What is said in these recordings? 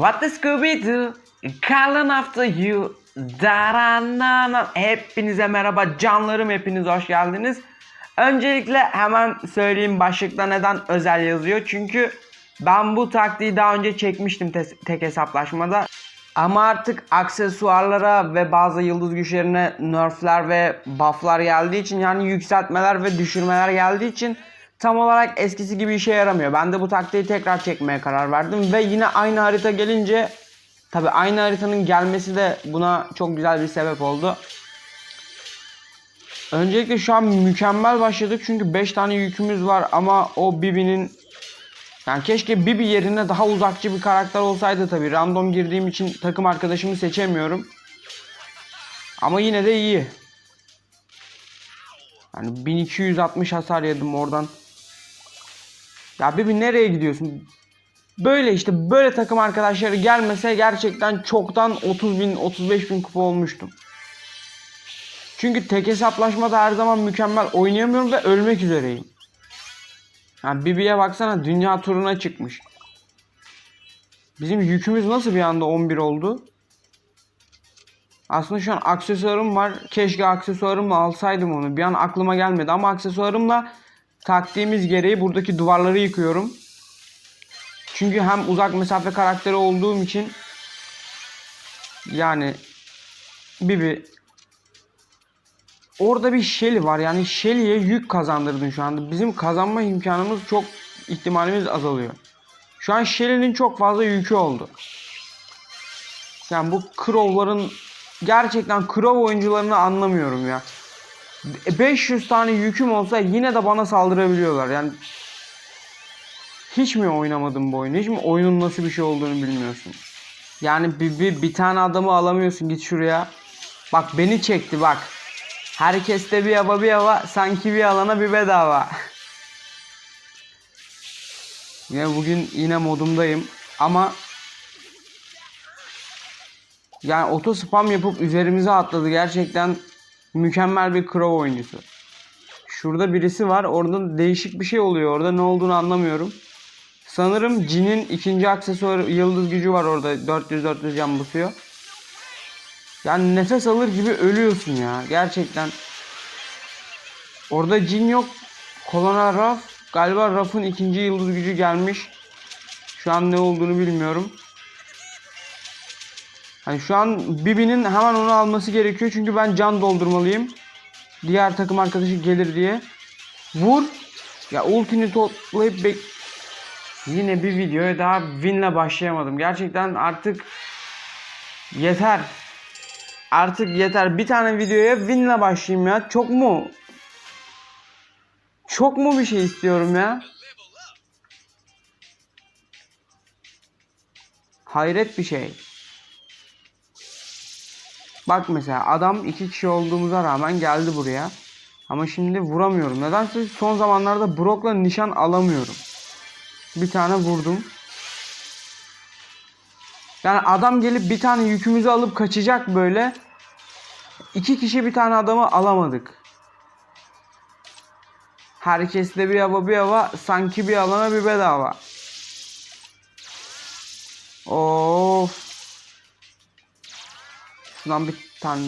What the Scooby Doo? Calling after you. Daranana. Hepinize merhaba canlarım hepiniz hoş geldiniz. Öncelikle hemen söyleyeyim başlıkta neden özel yazıyor. Çünkü ben bu taktiği daha önce çekmiştim te- tek hesaplaşmada. Ama artık aksesuarlara ve bazı yıldız güçlerine nerfler ve bufflar geldiği için yani yükseltmeler ve düşürmeler geldiği için tam olarak eskisi gibi işe yaramıyor. Ben de bu taktiği tekrar çekmeye karar verdim ve yine aynı harita gelince tabi aynı haritanın gelmesi de buna çok güzel bir sebep oldu. Öncelikle şu an mükemmel başladık çünkü 5 tane yükümüz var ama o Bibi'nin yani keşke Bibi yerine daha uzakçı bir karakter olsaydı tabi. Random girdiğim için takım arkadaşımı seçemiyorum. Ama yine de iyi. Yani 1260 hasar yedim oradan. Ya Bibi nereye gidiyorsun? Böyle işte böyle takım arkadaşları gelmese gerçekten çoktan 30 bin 35 bin kupa olmuştum. Çünkü tek hesaplaşmada her zaman mükemmel oynayamıyorum ve ölmek üzereyim. Ha Bibi'ye baksana dünya turuna çıkmış. Bizim yükümüz nasıl bir anda 11 oldu? Aslında şu an aksesuarım var. Keşke aksesuarımla alsaydım onu. Bir an aklıma gelmedi ama aksesuarımla taktiğimiz gereği buradaki duvarları yıkıyorum. Çünkü hem uzak mesafe karakteri olduğum için yani Bibi Orada bir Shelly var. Yani Shelly'ye yük kazandırdın şu anda. Bizim kazanma imkanımız çok ihtimalimiz azalıyor. Şu an Shelly'nin çok fazla yükü oldu. Yani bu Crow'ların gerçekten Crow oyuncularını anlamıyorum ya. 500 tane yüküm olsa yine de bana saldırabiliyorlar. Yani hiç mi oynamadın bu oyunu? Hiç mi oyunun nasıl bir şey olduğunu bilmiyorsun? Yani bir, bir, bir tane adamı alamıyorsun git şuraya. Bak beni çekti bak. Herkeste bir hava bir hava sanki bir alana bir bedava. Yine bugün yine modumdayım ama yani oto spam yapıp üzerimize atladı gerçekten mükemmel bir crow oyuncusu. Şurada birisi var orada değişik bir şey oluyor orada ne olduğunu anlamıyorum. Sanırım Jin'in ikinci aksesuar yıldız gücü var orada 400-400 can basıyor. Yani nefes alır gibi ölüyorsun ya. Gerçekten. Orada cin yok. Kolona Raf. Galiba Raf'ın ikinci yıldız gücü gelmiş. Şu an ne olduğunu bilmiyorum. Hani şu an Bibi'nin hemen onu alması gerekiyor. Çünkü ben can doldurmalıyım. Diğer takım arkadaşı gelir diye. Vur. Ya ultini toplayıp bek... Yine bir videoya daha winle başlayamadım. Gerçekten artık yeter. Artık yeter. Bir tane videoya winle başlayayım ya. Çok mu? Çok mu bir şey istiyorum ya? Hayret bir şey. Bak mesela adam iki kişi olduğumuza rağmen geldi buraya. Ama şimdi vuramıyorum. Nedense son zamanlarda Brock'la nişan alamıyorum. Bir tane vurdum. Yani adam gelip bir tane yükümüzü alıp kaçacak böyle. İki kişi bir tane adamı alamadık. Herkeste bir hava bir hava sanki bir alana bir bedava. Of. Şuradan bir tane.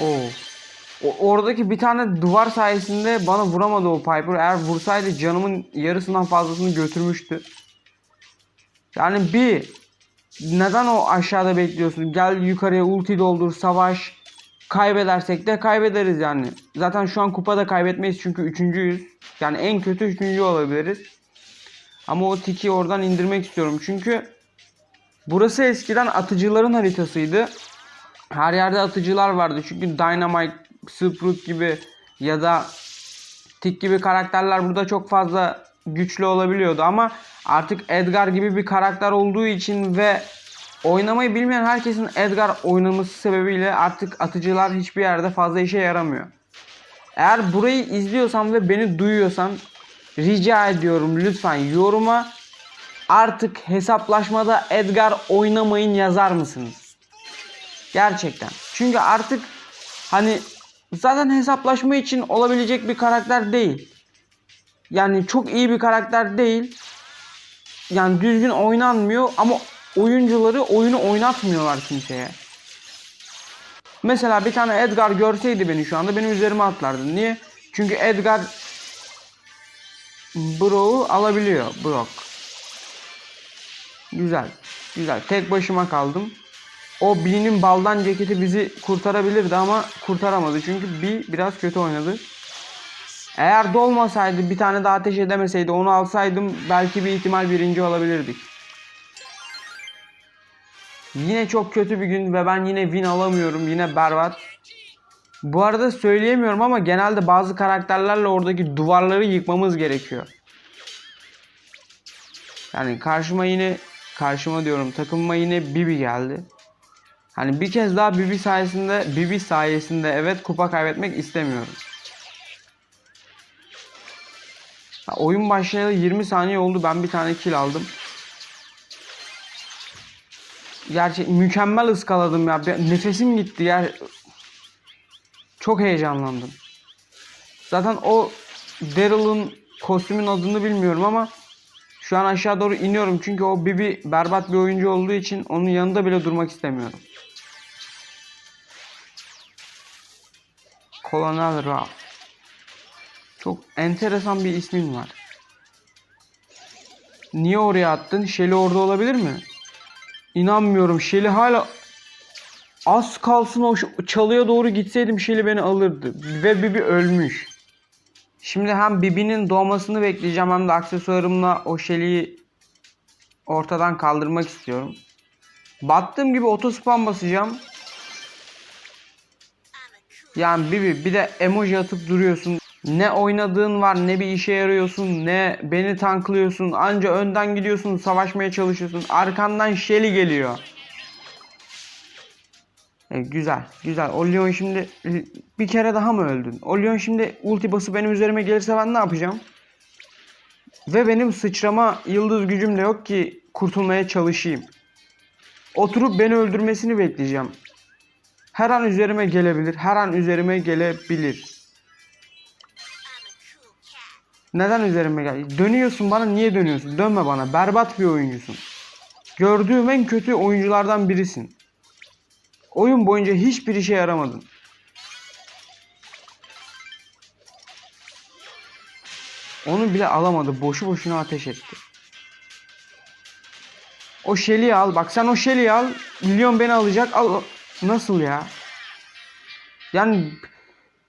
O, oradaki bir tane duvar sayesinde bana vuramadı o Piper. Eğer vursaydı canımın yarısından fazlasını götürmüştü. Yani bir neden o aşağıda bekliyorsun? Gel yukarıya ulti doldur, savaş. Kaybedersek de kaybederiz yani. Zaten şu an kupada kaybetmeyiz çünkü üçüncüyüz. Yani en kötü üçüncü olabiliriz. Ama o tiki oradan indirmek istiyorum. Çünkü burası eskiden atıcıların haritasıydı. Her yerde atıcılar vardı. Çünkü Dynamite, Sprout gibi ya da Tik gibi karakterler burada çok fazla güçlü olabiliyordu ama artık Edgar gibi bir karakter olduğu için ve oynamayı bilmeyen herkesin Edgar oynaması sebebiyle artık atıcılar hiçbir yerde fazla işe yaramıyor. Eğer burayı izliyorsan ve beni duyuyorsan rica ediyorum lütfen yoruma artık hesaplaşmada Edgar oynamayın yazar mısınız? Gerçekten. Çünkü artık hani zaten hesaplaşma için olabilecek bir karakter değil. Yani çok iyi bir karakter değil. Yani düzgün oynanmıyor ama oyuncuları oyunu oynatmıyorlar kimseye. Mesela bir tane Edgar görseydi beni şu anda benim üzerime atlardı. Niye? Çünkü Edgar Brock'u alabiliyor. Brock. Güzel. Güzel. Tek başıma kaldım. O B'nin baldan ceketi bizi kurtarabilirdi ama kurtaramadı. Çünkü B biraz kötü oynadı. Eğer dolmasaydı bir tane daha ateş edemeseydi onu alsaydım belki bir ihtimal birinci olabilirdik. Yine çok kötü bir gün ve ben yine win alamıyorum. Yine berbat. Bu arada söyleyemiyorum ama genelde bazı karakterlerle oradaki duvarları yıkmamız gerekiyor. Yani karşıma yine karşıma diyorum takımıma yine Bibi geldi. Hani bir kez daha Bibi sayesinde Bibi sayesinde evet kupa kaybetmek istemiyorum. Ha, oyun başlayalı 20 saniye oldu. Ben bir tane kill aldım. Gerçek mükemmel ıskaladım ya. Nefesim gitti ya. Çok heyecanlandım. Zaten o Daryl'ın kostümün adını bilmiyorum ama şu an aşağı doğru iniyorum çünkü o Bibi berbat bir oyuncu olduğu için onun yanında bile durmak istemiyorum. Colonel Ralph. Çok enteresan bir ismin var. Niye oraya attın? Shelly orada olabilir mi? İnanmıyorum. Shelly hala az kalsın o çalıya doğru gitseydim Shelly beni alırdı. Ve Bibi ölmüş. Şimdi hem Bibi'nin doğmasını bekleyeceğim hem de aksesuarımla o Shelly'yi ortadan kaldırmak istiyorum. Battığım gibi otospam basacağım. Yani Bibi bir de emoji atıp duruyorsun. Ne oynadığın var ne bir işe yarıyorsun ne beni tanklıyorsun. Anca önden gidiyorsun savaşmaya çalışıyorsun. Arkandan Shelly geliyor. E, güzel güzel. O şimdi bir kere daha mı öldün? O şimdi ulti basıp benim üzerime gelirse ben ne yapacağım? Ve benim sıçrama yıldız gücüm de yok ki kurtulmaya çalışayım. Oturup beni öldürmesini bekleyeceğim. Her an üzerime gelebilir. Her an üzerime gelebilir. Neden üzerime gel? Dönüyorsun bana niye dönüyorsun? Dönme bana. Berbat bir oyuncusun. Gördüğüm en kötü oyunculardan birisin. Oyun boyunca hiçbir işe yaramadın. Onu bile alamadı. Boşu boşuna ateş etti. O Shelly'i al. Bak sen o Shelly'i al. Milyon beni alacak. Al. Nasıl ya? Yani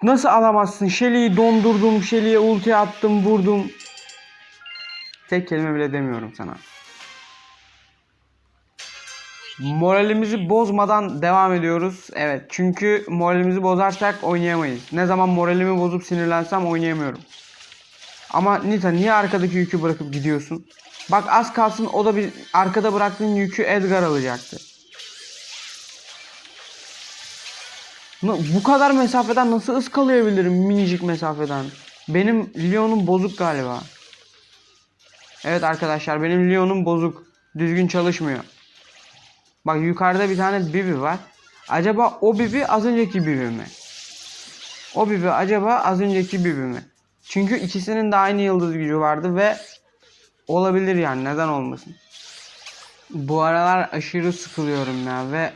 nasıl alamazsın? Shelly'i dondurdum. Shelly'e ulti attım. Vurdum. Tek kelime bile demiyorum sana. Moralimizi bozmadan devam ediyoruz. Evet çünkü moralimizi bozarsak oynayamayız. Ne zaman moralimi bozup sinirlensem oynayamıyorum. Ama Nita niye arkadaki yükü bırakıp gidiyorsun? Bak az kalsın o da bir arkada bıraktığın yükü Edgar alacaktı. Bu kadar mesafeden nasıl ıskalayabilirim minicik mesafeden? Benim Leon'um bozuk galiba. Evet arkadaşlar benim Leon'um bozuk. Düzgün çalışmıyor. Bak yukarıda bir tane Bibi var. Acaba o Bibi az önceki Bibi mi? O Bibi acaba az önceki Bibi mi? Çünkü ikisinin de aynı yıldız gücü vardı ve olabilir yani neden olmasın. Bu aralar aşırı sıkılıyorum ya ve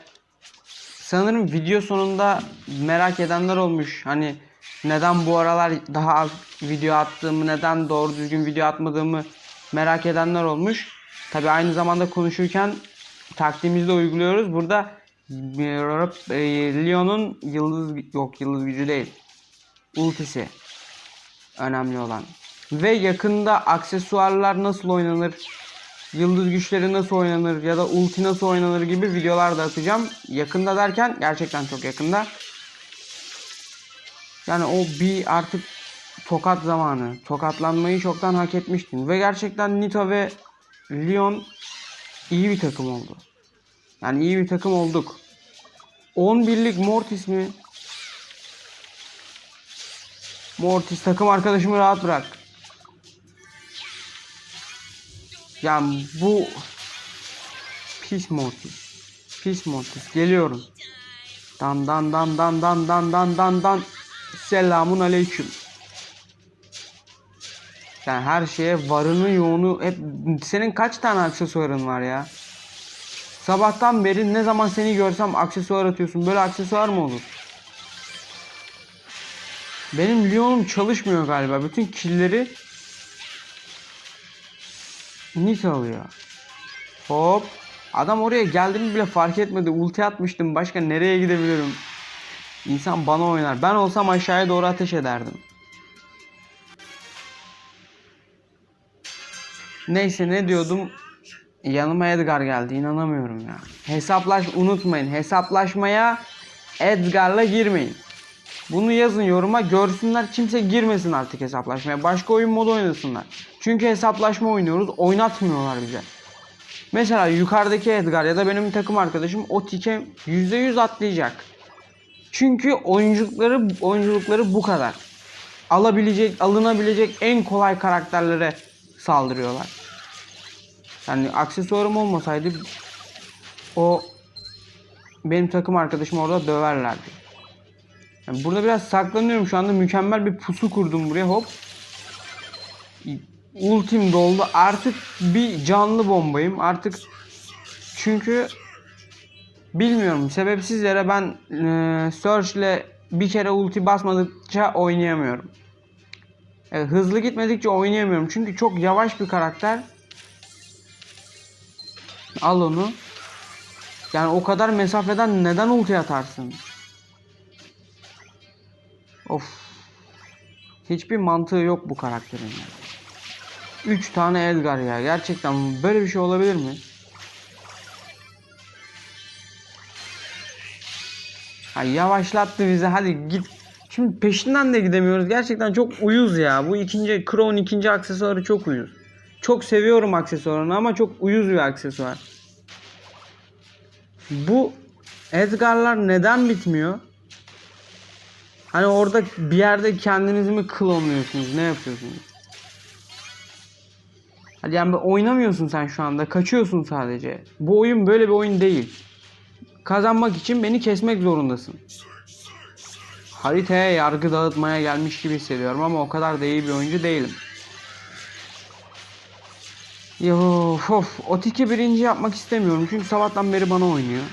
sanırım video sonunda merak edenler olmuş. Hani neden bu aralar daha az video attığımı, neden doğru düzgün video atmadığımı merak edenler olmuş. Tabi aynı zamanda konuşurken taktiğimizi de uyguluyoruz. Burada e, Leon'un yıldız yok yıldız gücü değil. Ultisi önemli olan. Ve yakında aksesuarlar nasıl oynanır, yıldız güçleri nasıl oynanır ya da ulti nasıl oynanır gibi videolar da atacağım. Yakında derken gerçekten çok yakında. Yani o bir artık tokat zamanı. Tokatlanmayı çoktan hak etmiştin. Ve gerçekten Nita ve Leon iyi bir takım oldu. Yani iyi bir takım olduk. 11'lik Mortis mi? Mortis takım arkadaşımı rahat bırak. Yani bu pis Mortis. Pis Mortis. Geliyorum. Dan dan dan dan dan dan dan dan dan. Selamun aleyküm. Yani her şeye varını yoğunu hep senin kaç tane aksesuarın var ya? Sabahtan beri ne zaman seni görsem aksesuar atıyorsun. Böyle aksesuar mı olur? Benim Leon'um çalışmıyor galiba. Bütün killleri Nit alıyor. Hop. Adam oraya geldiğimi bile fark etmedi. Ulti atmıştım. Başka nereye gidebilirim? İnsan bana oynar. Ben olsam aşağıya doğru ateş ederdim. Neyse ne diyordum? Yanıma Edgar geldi. İnanamıyorum ya. Hesaplaş unutmayın. Hesaplaşmaya Edgar'la girmeyin. Bunu yazın yoruma görsünler kimse girmesin artık hesaplaşmaya. Başka oyun modu oynasınlar. Çünkü hesaplaşma oynuyoruz. Oynatmıyorlar bize. Mesela yukarıdaki Edgar ya da benim takım arkadaşım o tike %100 atlayacak. Çünkü oyunculukları oyunculukları bu kadar. Alabilecek, alınabilecek en kolay karakterlere saldırıyorlar. Yani aksesuarım olmasaydı o benim takım arkadaşım orada döverlerdi. Yani burada biraz saklanıyorum şu anda mükemmel bir pusu kurdum buraya hop. Ultim doldu. Artık bir canlı bombayım. Artık çünkü bilmiyorum sebepsiz yere ben e, Surge ile bir kere ulti basmadıkça oynayamıyorum. E, hızlı gitmedikçe oynayamıyorum. Çünkü çok yavaş bir karakter. Al onu. Yani o kadar mesafeden neden ulti atarsın? Of. Hiçbir mantığı yok bu karakterin. ya. 3 tane Edgar ya. Gerçekten böyle bir şey olabilir mi? Ha, yavaşlattı bizi. Hadi git. Şimdi peşinden de gidemiyoruz. Gerçekten çok uyuz ya. Bu ikinci Crow'un ikinci aksesuarı çok uyuz. Çok seviyorum aksesuarını ama çok uyuz bir aksesuar. Bu Edgar'lar neden bitmiyor? Hani orada bir yerde kendinizi mi klonluyorsunuz? Ne yapıyorsunuz? Hadi yani oynamıyorsun sen şu anda. Kaçıyorsun sadece. Bu oyun böyle bir oyun değil. Kazanmak için beni kesmek zorundasın. Haritaya yargı dağıtmaya gelmiş gibi hissediyorum ama o kadar da iyi bir oyuncu değilim. Yo, of, Otiki birinci yapmak istemiyorum çünkü sabahtan beri bana oynuyor.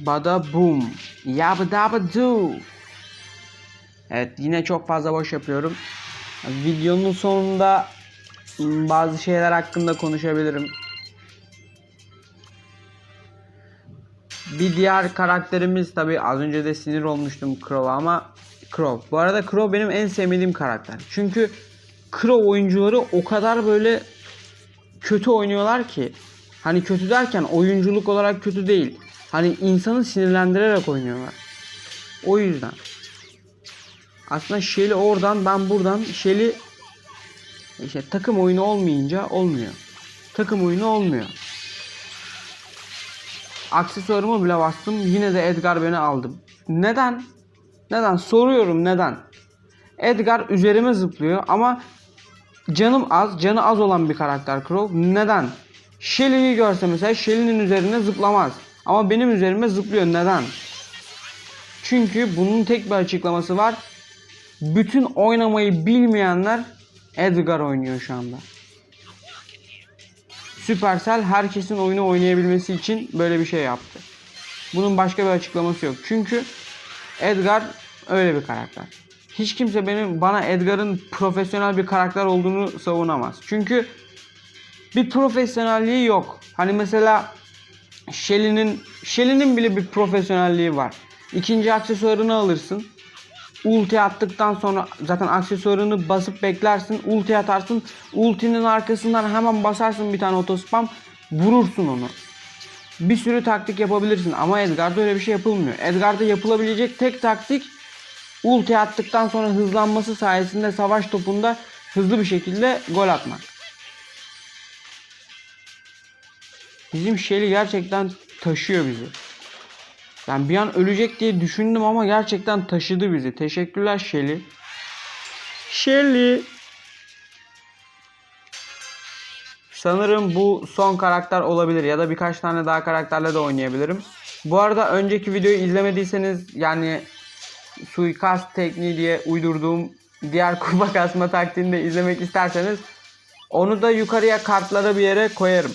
Bada boom. Yabba dabba do. Evet yine çok fazla boş yapıyorum. Videonun sonunda bazı şeyler hakkında konuşabilirim. Bir diğer karakterimiz tabi az önce de sinir olmuştum Crow'a ama Crow. Bu arada Crow benim en sevmediğim karakter. Çünkü Crow oyuncuları o kadar böyle kötü oynuyorlar ki. Hani kötü derken oyunculuk olarak kötü değil. Hani insanı sinirlendirerek oynuyorlar. O yüzden. Aslında Shelly oradan ben buradan Shelly işte takım oyunu olmayınca olmuyor. Takım oyunu olmuyor. Aksesuarımı bile bastım. Yine de Edgar beni aldım. Neden? Neden? Soruyorum neden? Edgar üzerime zıplıyor ama canım az, canı az olan bir karakter Crow. Neden? Shelly'yi görse mesela Shelly'nin üzerine zıplamaz. Ama benim üzerime zıplıyor. Neden? Çünkü bunun tek bir açıklaması var. Bütün oynamayı bilmeyenler Edgar oynuyor şu anda. Supercell herkesin oyunu oynayabilmesi için böyle bir şey yaptı. Bunun başka bir açıklaması yok. Çünkü Edgar öyle bir karakter. Hiç kimse benim bana Edgar'ın profesyonel bir karakter olduğunu savunamaz. Çünkü bir profesyonelliği yok. Hani mesela Shelly'nin Shelly'nin bile bir profesyonelliği var. İkinci aksesuarını alırsın. Ulti attıktan sonra zaten aksesuarını basıp beklersin. Ulti atarsın. Ultinin arkasından hemen basarsın bir tane otospam. Vurursun onu. Bir sürü taktik yapabilirsin ama Edgar'da öyle bir şey yapılmıyor. Edgar'da yapılabilecek tek taktik ulti attıktan sonra hızlanması sayesinde savaş topunda hızlı bir şekilde gol atmak. Bizim Shelly gerçekten taşıyor bizi. Ben bir an ölecek diye düşündüm ama gerçekten taşıdı bizi. Teşekkürler Shelly. Shelly. Sanırım bu son karakter olabilir ya da birkaç tane daha karakterle de oynayabilirim. Bu arada önceki videoyu izlemediyseniz yani suikast tekniği diye uydurduğum diğer kupa kasma taktiğini de izlemek isterseniz Onu da yukarıya kartlara bir yere koyarım.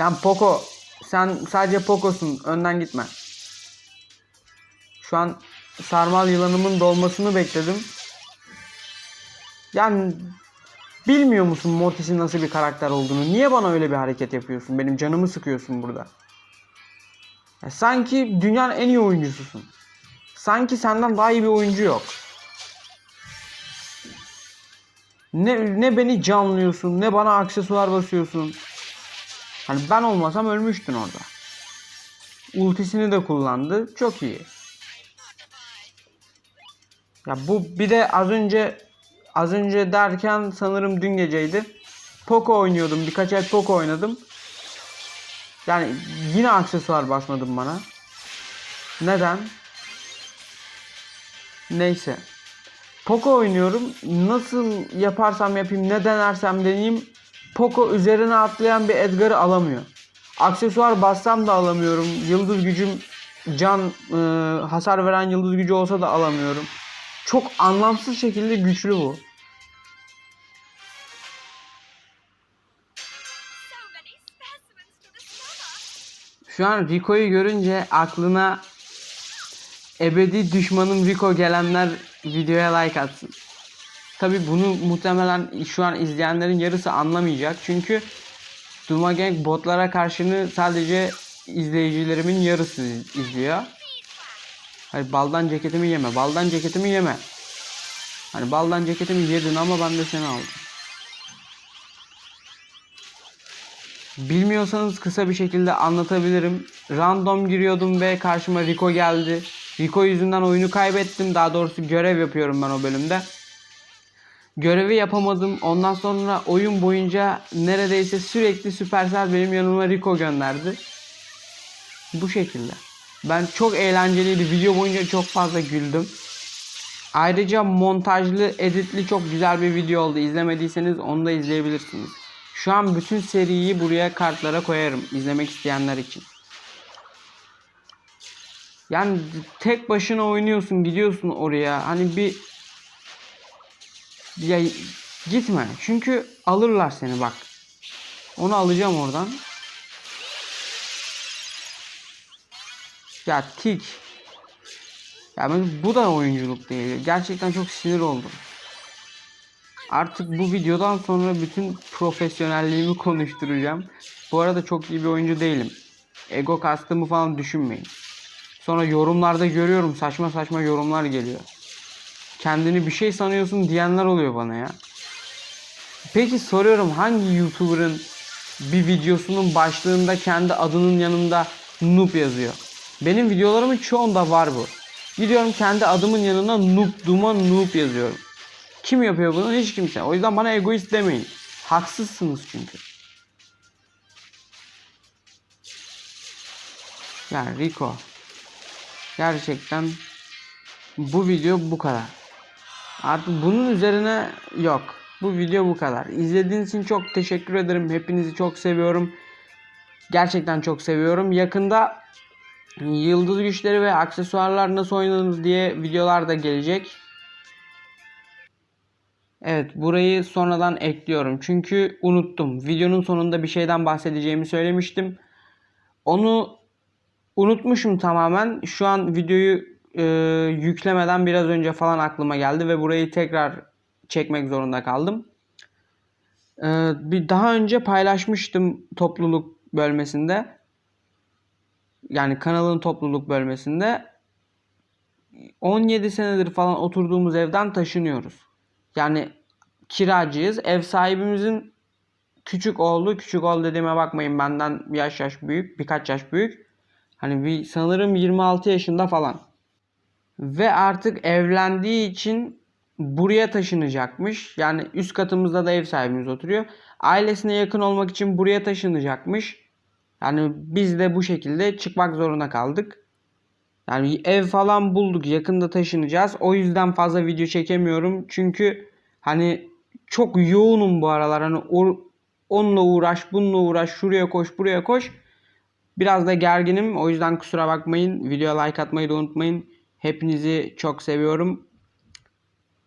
Sen Poco. Sen sadece Poco'sun. Önden gitme. Şu an sarmal yılanımın dolmasını bekledim. Yani bilmiyor musun Mortis'in nasıl bir karakter olduğunu? Niye bana öyle bir hareket yapıyorsun? Benim canımı sıkıyorsun burada. Ya sanki dünyanın en iyi oyuncususun. Sanki senden daha iyi bir oyuncu yok. Ne, ne beni canlıyorsun, ne bana aksesuar basıyorsun. Hani ben olmasam ölmüştün orada. Ultisini de kullandı. Çok iyi. Ya bu bir de az önce az önce derken sanırım dün geceydi. Poco oynuyordum. Birkaç el Poco oynadım. Yani yine aksesuar basmadım bana. Neden? Neyse. Poco oynuyorum. Nasıl yaparsam yapayım, ne denersem deneyeyim. Poco üzerine atlayan bir Edgar'ı alamıyor. Aksesuar bassam da alamıyorum. Yıldız gücüm can e, hasar veren yıldız gücü olsa da alamıyorum. Çok anlamsız şekilde güçlü bu. Şu an Rico'yu görünce aklına ebedi düşmanım Rico gelenler videoya like atsın. Tabi bunu muhtemelen şu an izleyenlerin yarısı anlamayacak. Çünkü Duma Gang botlara karşını sadece izleyicilerimin yarısı izliyor. Hayır baldan ceketimi yeme. Baldan ceketimi yeme. Hani baldan ceketimi yedin ama ben de seni aldım. Bilmiyorsanız kısa bir şekilde anlatabilirim. Random giriyordum ve karşıma Rico geldi. Rico yüzünden oyunu kaybettim. Daha doğrusu görev yapıyorum ben o bölümde. Görevi yapamadım. Ondan sonra oyun boyunca neredeyse sürekli Supercell benim yanıma Rico gönderdi. Bu şekilde. Ben çok eğlenceliydi. Video boyunca çok fazla güldüm. Ayrıca montajlı, editli çok güzel bir video oldu. İzlemediyseniz onu da izleyebilirsiniz. Şu an bütün seriyi buraya kartlara koyarım izlemek isteyenler için. Yani tek başına oynuyorsun, gidiyorsun oraya. Hani bir ya gitme. Çünkü alırlar seni bak. Onu alacağım oradan. Ya tik. Ya ben, bu da oyunculuk değil. Gerçekten çok sinir oldum. Artık bu videodan sonra bütün profesyonelliğimi konuşturacağım. Bu arada çok iyi bir oyuncu değilim. Ego kastımı falan düşünmeyin. Sonra yorumlarda görüyorum saçma saçma yorumlar geliyor. Kendini bir şey sanıyorsun diyenler oluyor bana ya. Peki soruyorum hangi YouTuber'ın bir videosunun başlığında kendi adının yanında noob yazıyor? Benim videolarımın çoğunda var bu. Gidiyorum kendi adımın yanına noob, duman noob yazıyorum. Kim yapıyor bunu? Hiç kimse. O yüzden bana egoist demeyin. Haksızsınız çünkü. Yani Rico. Gerçekten bu video bu kadar. Artık bunun üzerine yok. Bu video bu kadar. İzlediğiniz için çok teşekkür ederim. Hepinizi çok seviyorum. Gerçekten çok seviyorum. Yakında yıldız güçleri ve aksesuarlar nasıl oynanır diye videolar da gelecek. Evet burayı sonradan ekliyorum. Çünkü unuttum. Videonun sonunda bir şeyden bahsedeceğimi söylemiştim. Onu unutmuşum tamamen. Şu an videoyu e, yüklemeden biraz önce falan aklıma geldi ve burayı tekrar çekmek zorunda kaldım. E, bir daha önce paylaşmıştım topluluk bölmesinde. Yani kanalın topluluk bölmesinde. 17 senedir falan oturduğumuz evden taşınıyoruz. Yani kiracıyız. Ev sahibimizin küçük oğlu, küçük oğlu dediğime bakmayın benden yaş yaş büyük, birkaç yaş büyük. Hani bir sanırım 26 yaşında falan. Ve artık evlendiği için buraya taşınacakmış. Yani üst katımızda da ev sahibimiz oturuyor. Ailesine yakın olmak için buraya taşınacakmış. Yani biz de bu şekilde çıkmak zorunda kaldık. Yani ev falan bulduk. Yakında taşınacağız. O yüzden fazla video çekemiyorum. Çünkü hani çok yoğunum bu aralar. Hani onunla uğraş, bununla uğraş, şuraya koş, buraya koş. Biraz da gerginim. O yüzden kusura bakmayın. Videoya like atmayı da unutmayın. Hepinizi çok seviyorum.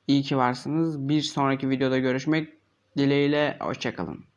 İyi ki varsınız. Bir sonraki videoda görüşmek dileğiyle hoşçakalın.